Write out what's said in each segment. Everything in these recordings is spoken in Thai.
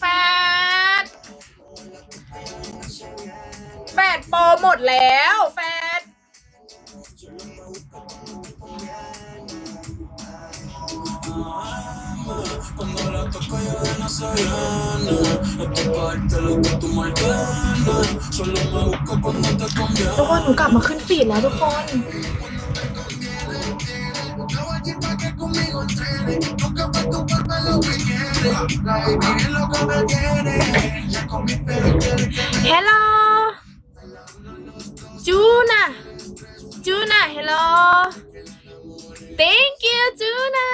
แฟดแฟดโปรหมดแล้วแฟดทุกคนหนูกลับมาขึ้นฟีดแล้วทุกคน Hello Juna Juna Hello Thank you Juna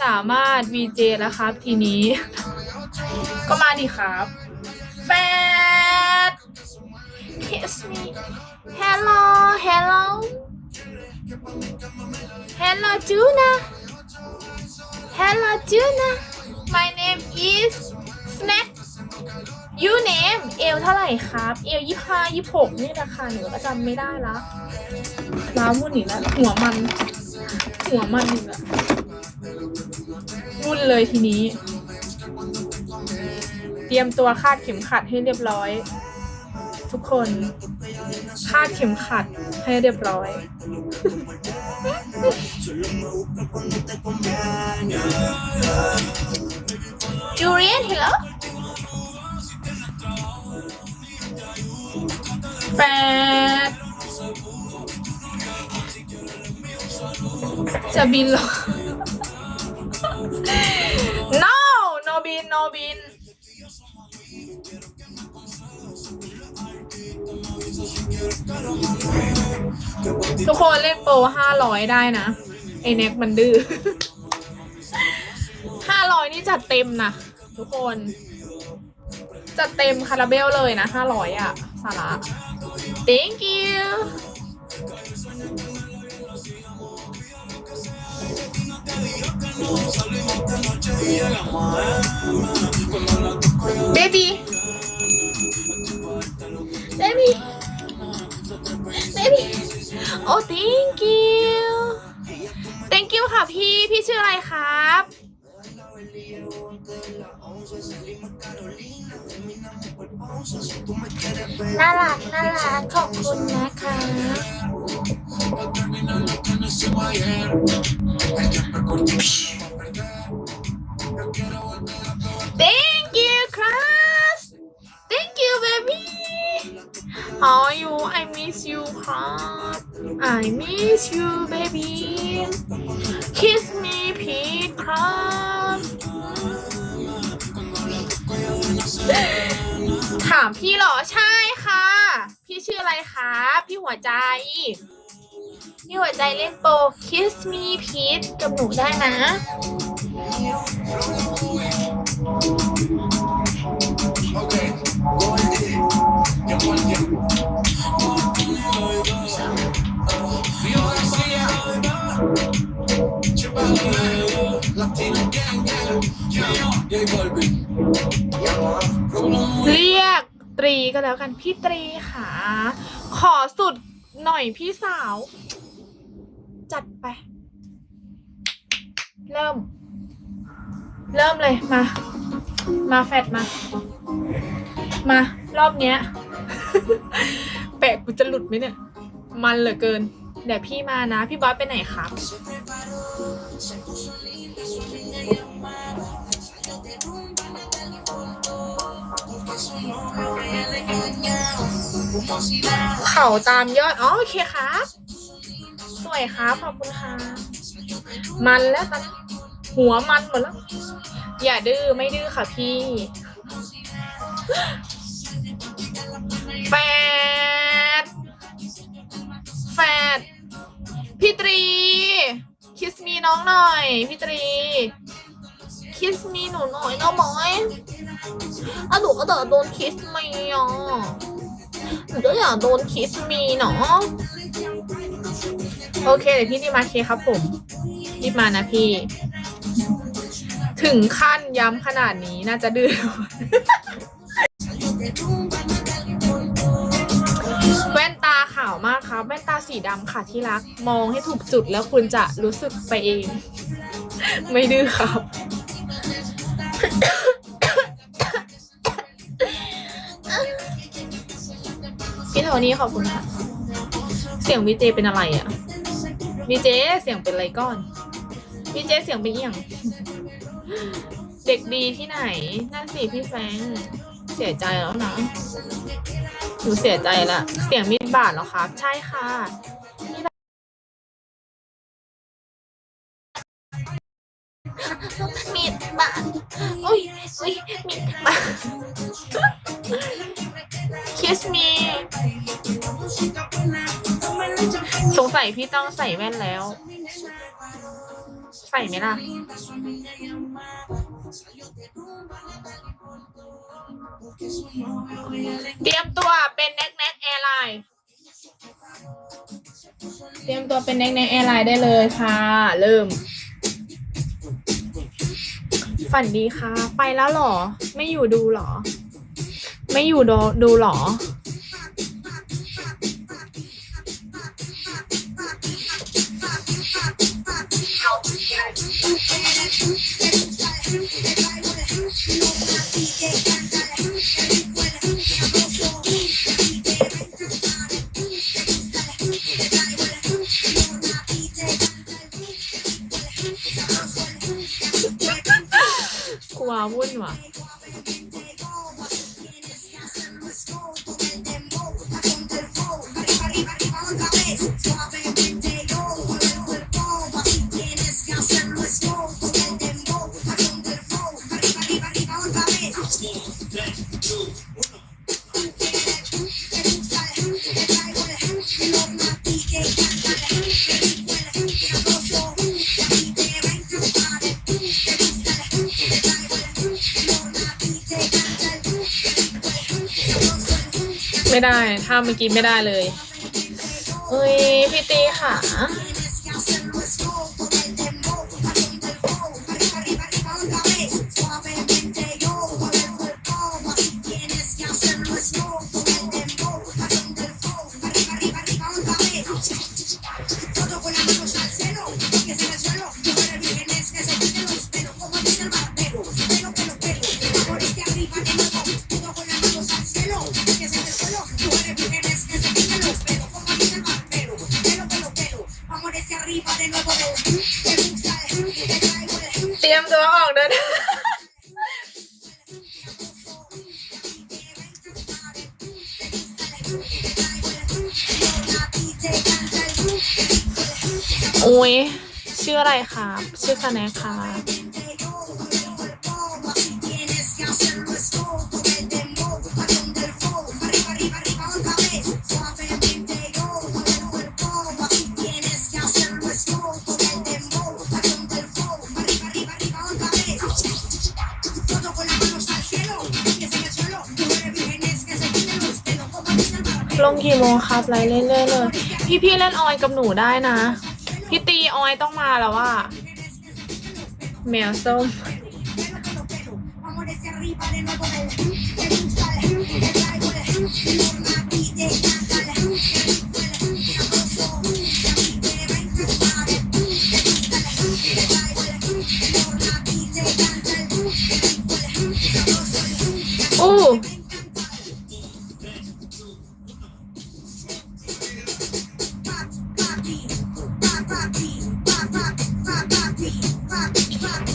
สามารถ VJ แล้วครับทีนี้ ก็มาดิครับแฟด Kiss me Hello Hello Hello Juna Hello Juna My name is Snack You name เอลเท่าไหร่ครับ เอลยี่ห้ายี่หกนี่ราคาหนูก็จำไม่ได้ละล้ามุ่นอีกแล้วหัวมัน หัวมันอีกแล้วมุ่นเลยทีนี้ เตรียมตัวคาดเข็มขัดให้เรียบร้อย ทุกคน คาดเข็มขัดให้เรียบร้อย จูเลียน hello แฟ ทุกคนเล่นโปรห้าร้อยได้นะ ไอเน็กมันดื้อห้าร้อยนี่จัดเต็มนะทุกคน จัดเต็มคาราเบลเลยนะห้าร้อยอะสาระ thank you baby baby โอ้ thank you thank you ค่ะพี่ พี่ชื่ออะไรครับ น่ารัก น่ารัก ขอบคุณนะคะ How are you? I miss you, heart. I miss you, baby. Kiss me, Pete, Crush. ถามพี่เหรอ ใช่ค่ะ พี่ชื่ออะไรคะพี่หัวใจ พี่หัวใจเล่นโป Kiss me, Pete กับหนูได้นะ เรียกตรีก็แล้วกันพี่ตรีค่ะ ขอสุดหน่อยพี่สาว จัดไป เริ่ม เริ่มเลยมา มาแฟดมา มารอบเนี้ย แปะกูจะหลุดไหมเนี่ย มันเหลือเกินเดี๋ยวพี่มานะ พี่บอสไปไหนครับ เขาตามยอด อ๋อโอเคครับ สวยครับขอบคุณค่ะ มันแล้วตอนนี้หัวมันหมดแล้ว อย่าดื้อไม่ดื้อค่ะพี่ แฟด แฟด พี่ตรี คิสมีน้องหน่อย พี่ตรี คิสมีหนูหน่อยนะบอยอะหนูก็จะโดนคิสมีอะหนูก็อยากโดนคิสมีเนาะโอเคเดี๋ยวพี่รีบมาเคครับผมรีบมานะพี่ ถึงขั้นย้ำขนาดนี้น่าจะดื้อแว่นตาขาวมากครับ แว่นตาสีดำค่ะที่รัก มองให้ถูกจุดแล้วคุณจะรู้สึกไปเอง ไม่ดื้อครับ พี่เทนี่ขอบคุณค่ะ เสียงวีเจเป็นอะไรอะวีเจเสียงเป็นอะไรก้อนวีเจเสียงเป็นเอียง เด็กดีที่ไหนน่าสิพี่แฟงเสียใจแล้วนะหนูเสียใจละเสียงมีดบาดเหรอครับ ใช่ค่ะ อุ้ยอุ้ยมา kiss me สงสัยพี่ต้องใส่แว่นแล้ว ใส่ไหมล่ะ เตรียมตัวเป็นแน็กแน็กแอร์ไลน์เตรียมตัวเป็นแน็กแน็กแอร์ไลน์ได้เลยค่ะ เริ่ม ฝันดีค่ะ ไปแล้วหรอ ไม่อยู่ดูหรอ ไม่อยู่ดูดูหรอ ไม่ได้ ถ้าเมื่อกี้ไม่ได้เลย เอ้ยพี่ตีค่ะ ชื่อสแน็คครับลงกี่โมงครับไลฟ์เรื่อยๆเลยพี่พี่ๆเล่นออยกับหนูได้นะ พี่ตีออยต้องมาแล้วว่า แม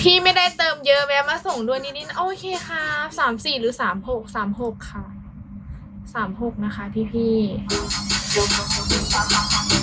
พี่ไม่ได้เติมเยอะแวะมาส่งด้วยนิดนิดโอเคค่ะสามสี่หรือสามหกสามหกค่ะสามหกนะคะพี่พี่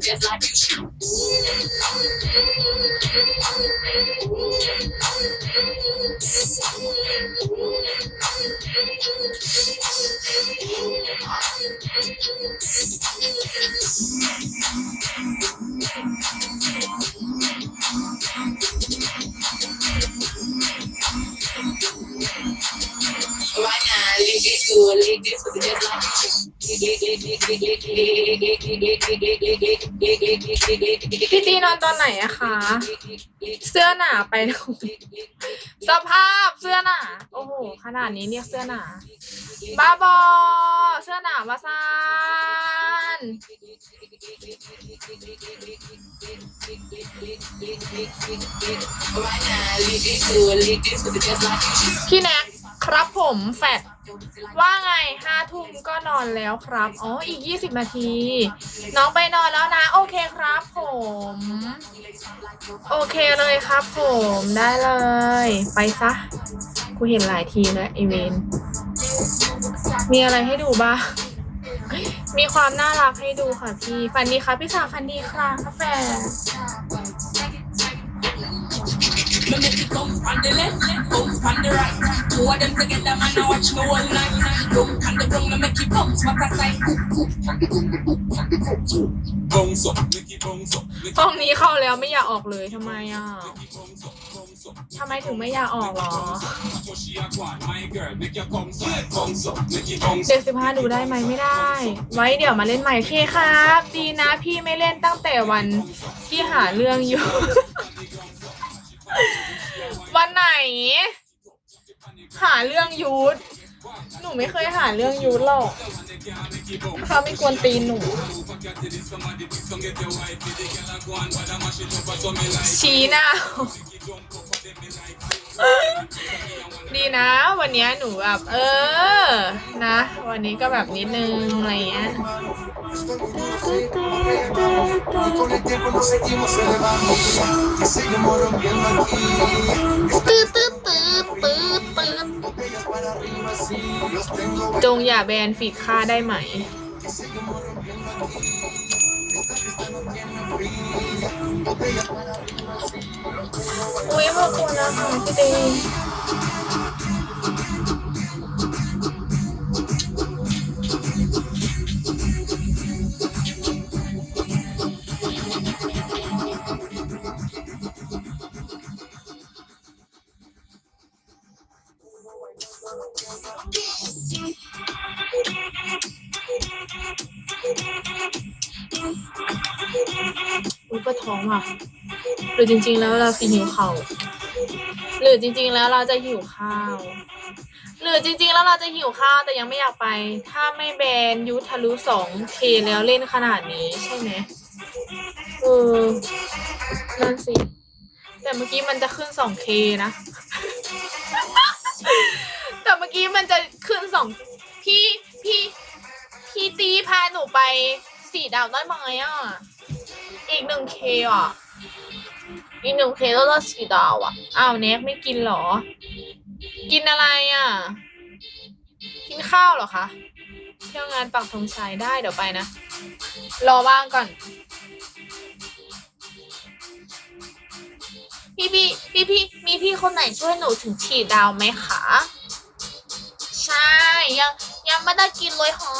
just like you พี่ตีนอนตอนไหนอะคะ เสื้อหนาไปนะสภาพเสื้อหนา โอ้โห ขนาดนี้เรียกเสื้อหนา บ้าบอ เสื้อหนามาซานพี่แน็กครับผมแฟด ว่าไงห้าทุ่มก็นอนแล้วครับ อ๋อ อีกยี่สิบนาที น้องไปนอนแล้วนะ โอเคครับผม โอเคเลยครับผมได้เลย ไปซะ กูเห็นหลายทีแล้วไอเวนมีอะไรให้ดูบ้างมีความน่ารักให้ดูค่ะพี่ ฟันดีค่ะพี่สาวฟันดีค่ะกาแฟ Me make it come from the left, come from the right. Two of them together, man, I watch me all night. Look on the ground, me make it bounce, what I say. Bounce up, make it bounce up, make it ห้องนี้เข้าแล้วไม่อยากออกเลยทำไมอะ bounce up, bounce up. ทำไมถึงไม่อยากออกหรอ Push your quad, my girl, make your bounce up, bounce up, make it bounce เจ็ด up. สิบห้าดูได้ไหมไม่ได้ ไว้เดี๋ยวมาเล่นใหม่โอเคครับ ดีนะพี่ไม่เล่นตั้งแต่วันที่หาเรื่องอยู่ วันไหน หาเรื่องยูทหนูไม่เคยหาเรื่องยูทหรอกเขาไม่กวนตีนหนู ชี้หน้า ดีนะ วันเนี้ยหนูแบบ เออ นะ วันนี้ก็แบบนิดนึง อะไรเงี้ย จงอย่าแบนฝีดค่าได้ไหม อุ้ยขอบคุณนะคะพี่ตี รือจริง ๆ แล้วเราสิหิวเขาวหรือจริง ๆ แล้วเราจะหิวข้าว หรือจริง ๆ แล้วเราจะหิวข้าวแต่ยังไม่อยากไป ถ้าไม่แบนยูทะลุสองเคแล้วเล่นขนาดนี้ใช่ไหมเออนั่นสิ แต่เมื่อกี้มันจะขึ้นสองเคนะ แต่เมื่อกี้มันจะขึ้นสองพี่พี่พี่ตีพาหนูไปสี่ดาวได้ไหมอะ อีกหนึ่งเคอะ อีหนึ่งเคแล้วเราสี่ดาวอะ อ้าวเน็กไม่กินหรอ กินอะไรอะ กินข้าวเหรอคะเที่ยวงานปักธงชัยได้เดี๋ยวไปนะ รอว่างก่อน พี่พี่พี่พี่มีพี่คนไหนช่วยหนูถึงฉีดดาวไหมคะ ใช่ ยังยังไม่ได้กินเลยฮะ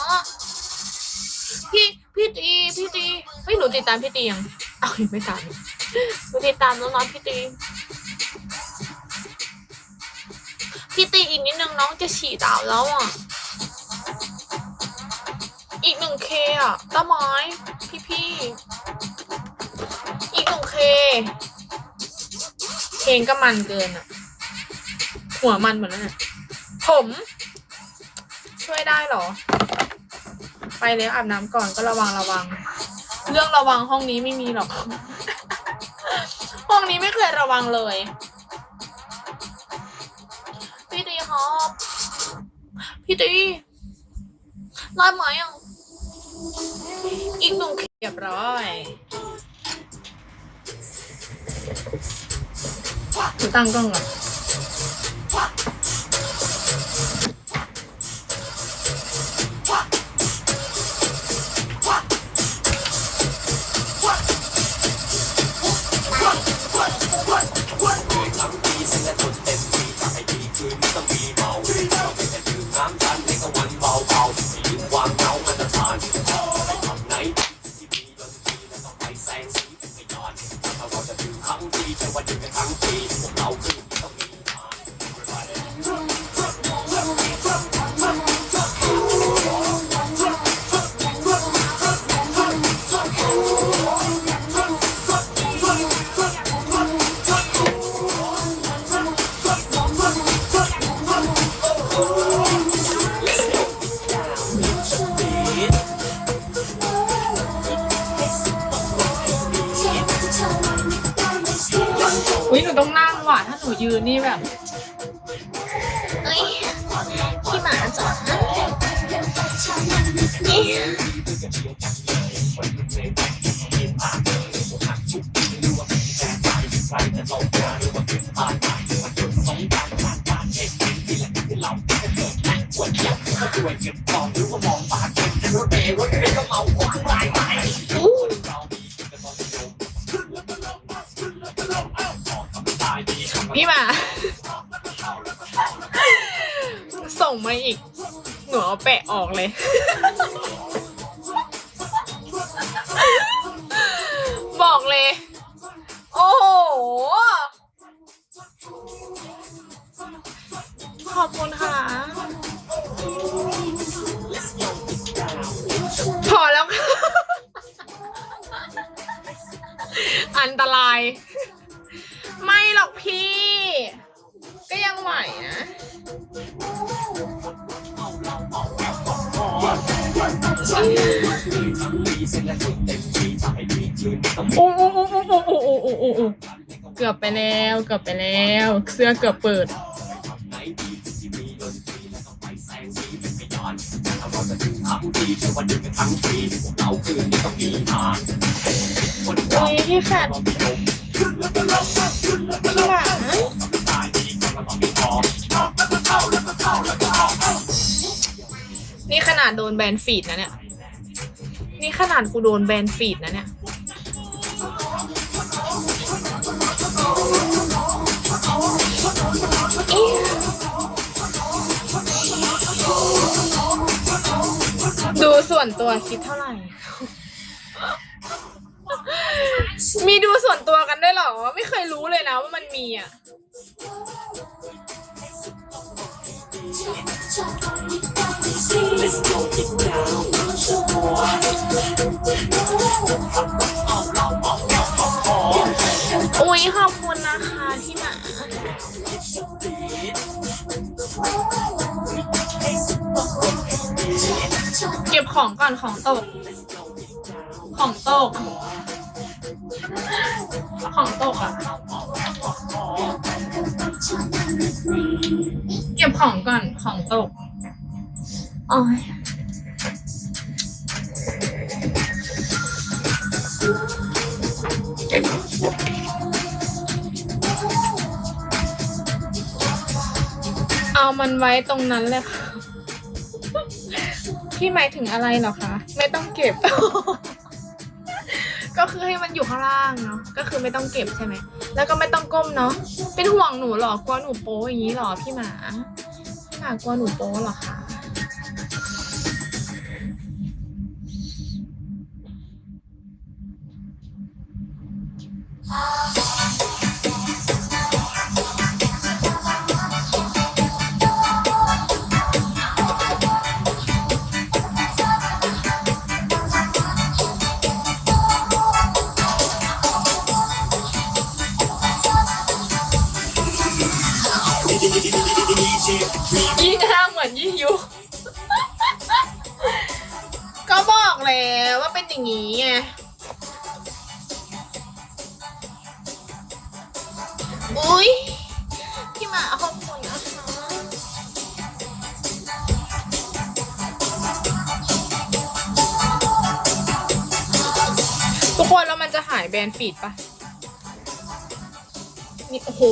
พี่พี่ตีพี่ตีเฮ้ยหนูติดตามพี่ตียังเอายังไม่ตาม หนูติดตามน้องๆพี่ตี พี่ตีอีกนิดนึงน้องจะฉีดดาวแล้วอะ อีกหนึ่งเคอะต้าไม้พี่พี่อีกหนึ่งเคเพลงก็มันเกินอะ หัวมันเหมือนนั่นอะผม ช่วยได้เหรอ ไปแล้วอาบน้ำก่อนก็ระวังระวัง เรื่องระวังห้องนี้ไม่มีหรอก เคยระวังเลย พี่ตีครับ พี่ตีรอดไหมอะอีกหนึ่งเรียบร้อยหนูตั้งกล้องก่อน แต่ว่าหยุดกันทั้งปีพวกเราคือ พี่มา ส่งมาอีก หนูเอาแปะออกเลย ไม่หรอกพี่ ก็ยังไหวนะ โอ้โอ้โอ้โอ้โอ้โอ้โอ้โอ้โอ้เกือบไปแล้วเกือบไปแล้ว เสื้อเกือบเปิดโอ้ยพี่แฟด หมานี่ขนาดโดนแบนฟีดนะเนี่ย นี่ขนาดกูโดนแบนฟีดนะเนี่ย ดูส่วนตัวคิดเท่าไหร่ มีดูส่วนตัวกันด้วยเหรอ ไม่เคยรู้เลยนะว่ามันมีอะอุ้ยขอบคุณนะคะที่มา เก็บของก่อนของตก ของตก ของตกอะ เก็บของก่อนของตกโอ้ยเอามันไว้ตรงนั้นเลยค่ะ พี่หมายถึงอะไรเหรอคะ ไม่ต้องเก็บ ก็คือให้มันอยู่ข้างล่างเนาะก็คือไม่ต้องเก็บใช่ไหมแล้วก็ไม่ต้องก้มเนาะเป็นห่วงหนูหรอกลัวหนูโป๊อย่างนี้หรอพี่หมาพี่หมากลัวหนูโป๊หรอคะีดปะนี่โอ้โห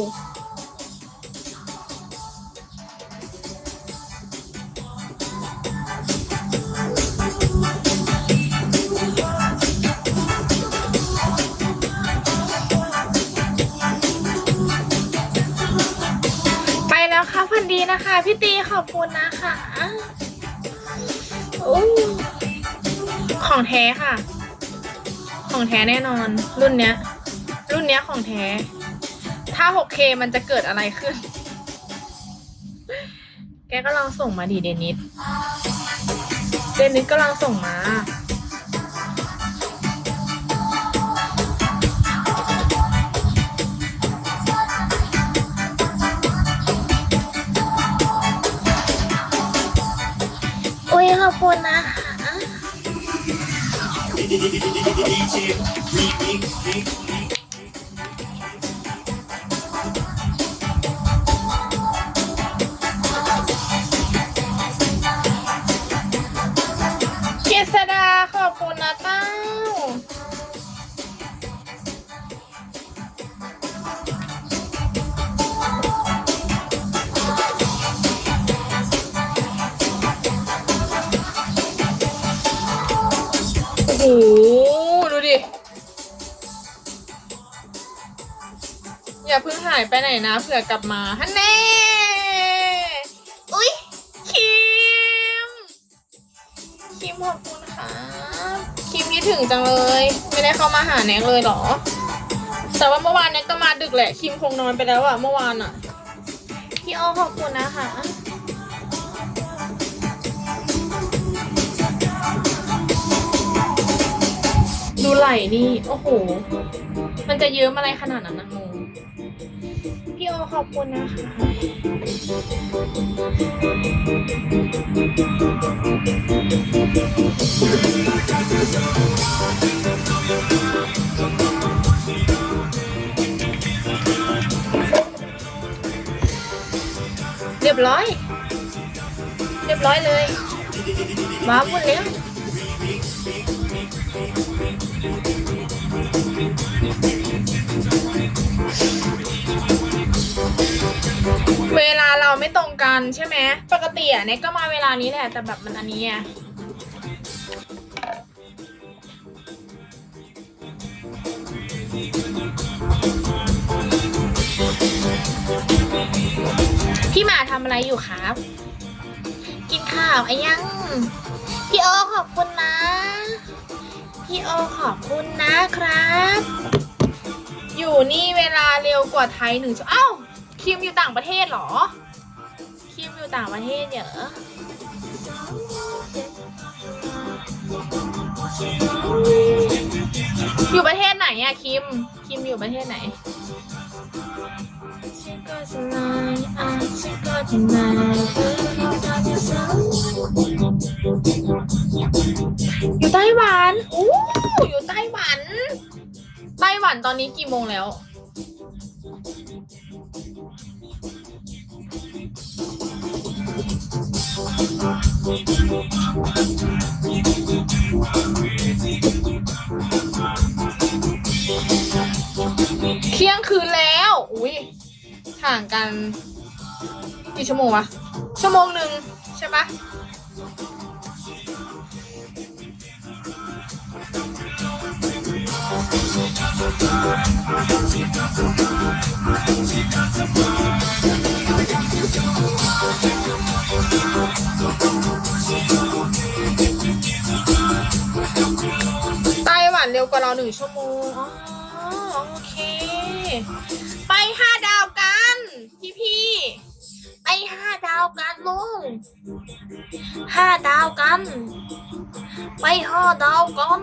ไปแล้วค่ะพันดีนะคะ พี่ตีขอบคุณนะคะ โอ้ ของแท้ค่ะ ของแท้แน่นอน รุ่นเนี้ย รุ่นเนี้ยของแท้ ถ้า 6K มันจะเกิดอะไรขึ้น แกก็ลองส่งมาดีเดนิสเดนิสก็ลองส่งมาอุ้ยขอบคุณนะ DJ, remix, remix. อย่าเพิ่งหายไปไหนนะเผื่อกลับมาฮันแน่อุ้ยคิมคิมขอบคุณค่ะคิมคิดถึงจังเลย ไม่ได้เข้ามาหาแน็กเลยเหรอ แต่ว่าเมื่อวานแน็กก็มาดึกแหละคิมคงนอนไปแล้วอะเมื่อวานอะพี่อ้อขอบคุณนะคะดูไหล่นี่ โอ้โห มันจะเยิ้มอะไรขนาดนั้นนะงงพี่โอ ขอบคุณนะคะเรียบร้อย เรียบร้อยเลยว้าวุ่นแล้ว ตรงกันใช่ไหมปกติอะเน็กก็มาเวลานี้แหละแต่แบบมันอันนี้ไงพี่หมาทำอะไรอยู่ครับ กินข้าวไอ้ยัง พี่โอขอบคุณนะ พี่โอขอบคุณนะครับ อยู่นี่เวลาเร็วกว่าไทยหนึ่งชั่วเอ้าคิมอยู่ต่างประเทศเหรอ อยู่ต่างประเทศเหรออยู่ประเทศไหนอะคิม คิมอยู่ประเทศไหนอยู่ไต้หวันอู้อยู่ไต้หวัน ไต้หวันตอนนี้กี่โมงแล้ว เที่ยงคืนแล้ว อุ้ยห่างกัน กี่ชั่วโมงวะ ชั่วโมงหนึ่งใช่ปะ ไต้หวันเร็วกว่าเราหนึ่งชั่วโมง อ๋อ โอเค ไปห้าดาวกัน พี่พี่ไปห้าดาวกันลุงห้าดาวกัน ไปห้าดาวกัน